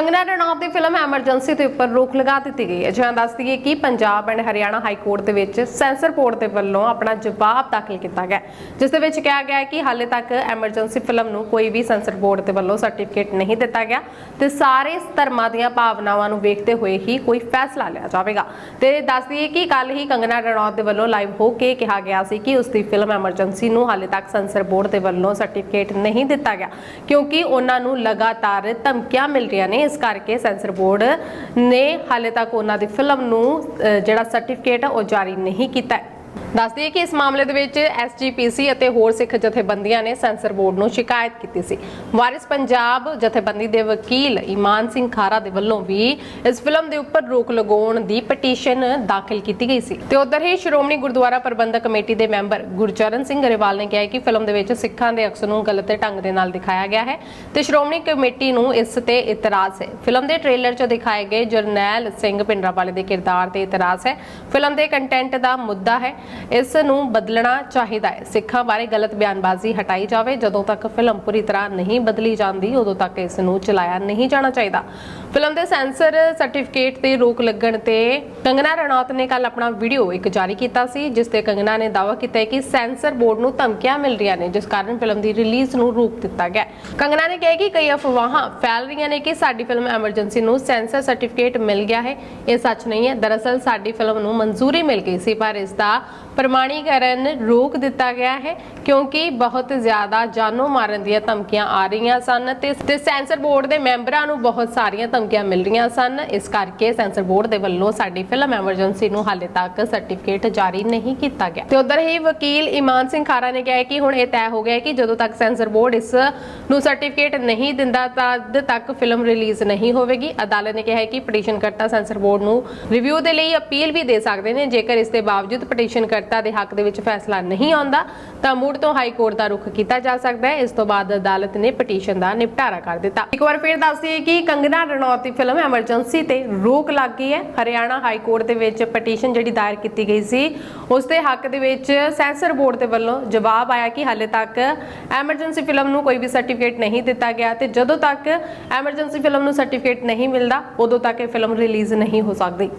ਕੰਗਨਾ ਰਣੌਤ ਦੀ film emergency ਦੇ ਉੱਪਰ ਰੋਕ ਲਗਾ ਦਿੱਤੀ ਗਈ ਹੈ। ਜਿਵੇਂ ਦੱਸ ਦਈਏ ਕਿ Punjab and Haryana high court ਦੇ ਵਿੱਚ ਸੈਂਸਰ ਬੋਰਡ ਦੇ ਵੱਲੋਂ ਆਪਣਾ ਜਵਾਬ ਦਾਖਲ ਕੀਤਾ ਗਿਆ ਜਿਸ ਦੇ ਵਿੱਚ ਕਿਹਾ ਗਿਆ ਹੈ ਕਿ ਹਾਲੇ ਤੱਕ ਐਮਰਜੈਂਸੀ ਫਿਲਮ ਨੂੰ ਕੋਈ ਵੀ ਸੈਂਸਰ ਬੋਰਡ ਦੇ ਵੱਲੋਂ ਸਰਟੀਫਿਕੇਟ ਨਹੀਂ ਦਿੱਤਾ ਗਿਆ ਤੇ ਸਾਰੇ ਧਰਮਾਂ ਦੀਆਂ ਭਾਵਨਾਵਾਂ ਨੂੰ ਵੇਖਦੇ ਹੋਏ ਹੀ ਕੋਈ ਫੈਸਲਾ ਲਿਆ ਜਾਵੇਗਾ। ਤੇ ਦੱਸ ਦਈਏ ਕਿ ਕੱਲ ਹੀ ਕੰਗਨਾ ਰਣੌਤ ਦੇ ਵੱਲੋਂ ਲਾਈਵ ਹੋ ਕੇ ਕਿਹਾ ਗਿਆ ਸੀ ਕਿ ਉਸ ਦੀ ਫਿਲਮ ਐਮਰਜੈਂਸੀ ਨੂੰ ਹਾਲੇ ਤੱਕ ਸੈਂਸਰ ਬੋਰਡ ਦੇ ਵੱਲੋਂ ਸਰਟੀਫਿਕੇਟ ਨਹੀਂ ਦਿੱਤਾ ਗਿਆ, ਕਿਉਂਕਿ ਉਹਨਾਂ ਨੂੰ ਲਗਾਤਾਰ ਧਮਕੀਆਂ ਮਿਲ ਰਹੀਆਂ ਨੇ। ਇਸ ਕਰਕੇ ਸੈਂਸਰ ਬੋਰਡ ਨੇ ਹਾਲੇ ਤੱਕ ਉਹਨਾਂ ਦੀ ਫਿਲਮ ਨੂੰ ਜਿਹੜਾ ਸਰਟੀਫਿਕੇਟ ਹੈ ਉਹ ਜਾਰੀ ਨਹੀਂ ਕੀਤਾ ਹੈ ਕਿ ਇਸ ਮਾਮਲੇ ਦੇ ਵਿੱਚ ਐਸਜੀਪੀਸੀ ਅਤੇ ਹੋਰ ਸਿੱਖ ਜਥੇਬੰਦੀਆਂ ਨੇ ਸੈਂਸਰ ਬੋਰਡ ਨੂੰ ਸ਼ਿਕਾਇਤ ਕੀਤੀ ਸੀ। ਵਾਰਿਸ ਪੰਜਾਬ ਜਥੇਬੰਦੀ ਦੇ ਵਕੀਲ ਇਮਾਨ ਸਿੰਘ ਖਾਰਾ ਦੇ ਵੱਲੋਂ ਵੀ ਇਸ ਫਿਲਮ ਦੇ ਉੱਪਰ ਰੋਕ ਲਗਾਉਣ ਦੀ ਪਟੀਸ਼ਨ ਦਾਖਲ ਕੀਤੀ ਗਈ ਸੀ। ਤੇ ਉਧਰ ਹੀ ਸ਼੍ਰੋਮਣੀ ਗੁਰਦੁਆਰਾ ਪ੍ਰਬੰਧਕ ਕਮੇਟੀ ਦੇ ਮੈਂਬਰ ਗੁਰਚਰਨ ਸਿੰਘ ਗਰੇਵਾਲ ਨੇ ਕਿਹਾ ਕਿ ਫਿਲਮ ਦੇ ਵਿੱਚ ਸਿੱਖਾਂ ਦੇ ਅਕਸ ਨੂੰ ਗਲਤ ਢੰਗ ਦੇ ਨਾਲ ਦਿਖਾਇਆ ਗਿਆ ਹੈ ਤੇ ਸ਼੍ਰੋਮਣੀ ਕਮੇਟੀ ਨੂੰ ਇਸ ਤੇ ਇਤਰਾਜ਼ ਹੈ। ਫਿਲਮ ਦੇ ਟ੍ਰੇਲਰ 'ਚ ਦਿਖਾਏ ਗਏ ਜਰਨੈਲ ਸਿੰਘ ਪਿੰਡਰਾਵਾਲੇ ਦੇ ਕਿਰਦਾਰ ਤੇ ਇਤਰਾਜ਼ ਹੈ। ਫਿਲਮ ਦੇ ਕੰਟੈਂਟ ਦਾ ਮੁੱਦਾ ਹੈ। ਇਸ ਨੂੰ ਬਦਲਣਾ ਚਾਹੀਦਾ ਹੈ। ਸਿੱਖਾਂ ਬਾਰੇ ਗਲਤ ਬਿਆਨਬਾਜ਼ੀ ਹਟਾਈ ਜਾਵੇ। ਜਦੋਂ ਤੱਕ ਫਿਲਮ ਪੂਰੀ ਤਰ੍ਹਾਂ ਨਹੀਂ ਬਦਲੀ ਜਾਂਦੀ, ਉਦੋਂ ਤੱਕ ਇਸ ਨੂੰ ਚਲਾਇਆ ਨਹੀਂ ਜਾਣਾ ਚਾਹੀਦਾ। ਫਿਲਮ ਦੇ ਸੈਂਸਰ ਸਰਟੀਫਿਕੇਟ ਤੇ ਰੋਕ ਲੱਗਣ ਤੇ ਕੰਗਨਾ ਰਣੌਤ ਨੇ ਕੱਲ ਆਪਣਾ ਵੀਡੀਓ ਇੱਕ ਜਾਰੀ ਕੀਤਾ ਸੀ, ਜਿਸ ਤੇ ਕੰਗਨਾ ਨੇ ਦਾਅਵਾ ਕੀਤਾ ਕਿ ਸੈਂਸਰ ਬੋਰਡ ਨੂੰ ਧਮਕੀਆਂ ਮਿਲ ਰਹੀਆਂ ਨੇ, ਜਿਸ ਕਾਰਨ ਫਿਲਮ ਦੀ ਰਿਲੀਜ਼ ਨੂੰ ਰੋਕ ਦਿੱਤਾ ਗਿਆ ਕੰਗਨਾ ਨੇ ਕਿਹਾ ਕਿ ਕਈ ਅਫਵਾਹਾਂ ਫੈਲ ਰਹੀਆਂ ਨੇ ਕਿ ਸਾਡੀ ਫਿਲਮ ਐਮਰਜੈਂਸੀ ਨੂੰ ਸੈਂਸਰ ਸਰਟੀਫਿਕੇਟ ਮਿਲ ਗਿਆ ਹੈ। ਇਹ ਸੱਚ ਨਹੀਂ ਹੈ। ਦਰਅਸਲ ਸਾਡੀ ਫਿਲਮ ਨੂੰ ਮਨਜ਼ੂਰੀ ਮਿਲ ਗਈ ਸੀ, ਪਰ ਇਸ ਦਾ ਪ੍ਰਮਾਣੀਕਰਨ ਰੋਕ ਦਿੱਤਾ ਗਿਆ ਹੈ ਕਿਉਂਕਿ ਬਹੁਤ ਜ਼ਿਆਦਾ ਜਾਨੋਂ ਮਾਰਨ ਦੀਆਂ ਧਮਕੀਆਂ ਆ ਰਹੀਆਂ ਸਨ ਤੇ ਸੈਂਸਰ ਬੋਰਡ ਦੇ ਮੈਂਬਰਾਂ ਨੂੰ ਬਹੁਤ ਸਾਰੀਆਂ ਧਮਕੀਆਂ ਮਿਲ ਰਹੀਆਂ ਸਨ। ਇਸ ਕਰਕੇ ਸੈਂਸਰ ਬੋਰਡ ਦੇ ਵੱਲੋਂ ਸਾਡੀ ਫਿਲਮ ਐਮਰਜੈਂਸੀ ਨੂੰ ਹਾਲੇ ਤੱਕ ਸਰਟੀਫਿਕੇਟ ਜਾਰੀ ਨਹੀਂ ਕੀਤਾ ਗਿਆ। ਤੇ ਉਧਰ ਹੀ ਵਕੀਲ ਇਮਾਨ ਸਿੰਘ ਖਾਰਾ ਨੇ ਕਿਹਾ ਕਿ ਹੁਣ ਇਹ ਤੈਅ ਹੋ ਗਿਆ ਕਿ ਜਦੋਂ ਤੱਕ ਸੈਂਸਰ ਬੋਰਡ ਇਸ ਨੂੰ ਸਰਟੀਫਿਕੇਟ ਨਹੀਂ ਦਿੰਦਾ ਤਦ ਤੱਕ ਫਿਲਮ ਰਿਲੀਜ਼ ਨਹੀਂ ਹੋਵੇਗੀ। ਅਦਾਲਤ ਨੇ ਕਿਹਾ ਕਿ ਪਟੀਸ਼ਨ ਕਰਤਾ ਸੈਂਸਰ ਬੋਰਡ ਨੂੰ ਰਿਵਿਊ ਦੇ ਲਈ ਅਪੀਲ ਵੀ ਦੇ ਸਕਦੇ ਨੇ। ਜੇਕਰ ਇਸ ਦੇ ਬਾਵਜੂਦ ਪਟੀਸ਼ਨ ਕਰਤਾ ਪਟੀਸ਼ਨਕਰਤਾ ਦੇ ਹੱਕ ਦੇ ਵਿੱਚ ਫੈਸਲਾ ਨਹੀਂ ਆਉਂਦਾ, ਤਾਂ ਮੁੜ ਤੋਂ ਹਾਈ ਕੋਰਟ ਦਾ ਰੁਖ ਕੀਤਾ ਜਾ ਸਕਦਾ ਹੈ। ਇਸ ਤੋਂ ਬਾਅਦ ਅਦਾਲਤ ਨੇ ਪਟੀਸ਼ਨ ਦਾ ਨਿਪਟਾਰਾ ਕਰ ਦਿੱਤਾ। ਇੱਕ ਵਾਰ ਫਿਰ ਦੱਸ ਦਈਏ ਕਿ ਕੰਗਨਾ ਰਣੌਤ ਦੀ ਫਿਲਮ ਐਮਰਜੈਂਸੀ ਤੇ ਰੋਕ ਲੱਗ ਗਈ ਹੈ। ਹਰਿਆਣਾ ਹਾਈ ਕੋਰਟ ਦੇ ਵਿੱਚ ਪਟੀਸ਼ਨ ਜਿਹੜੀ ਦਾਇਰ ਕੀਤੀ ਗਈ ਸੀ, ਉਸ ਦੇ ਹੱਕ ਦੇ ਵਿੱਚ ਸੈਂਸਰ ਬੋਰਡ ਦੇ ਵੱਲੋਂ ਜਵਾਬ ਆਇਆ ਕਿ ਹਾਲੇ ਤੱਕ ਐਮਰਜੈਂਸੀ ਫਿਲਮ ਨੂੰ ਕੋਈ ਵੀ ਸਰਟੀਫਿਕੇਟ ਨਹੀਂ ਦਿੱਤਾ ਗਿਆ ਤੇ ਜਦੋਂ ਤੱਕ ਐਮਰਜੈਂਸੀ ਫਿਲਮ ਨੂੰ ਸਰਟੀਫਿਕੇਟ ਨਹੀਂ ਮਿਲਦਾ, ਉਦੋਂ ਤੱਕ ਇਹ ਫਿਲਮ ਰਿਲੀਜ਼ ਨਹੀਂ ਹੋ ਸਕਦੀ।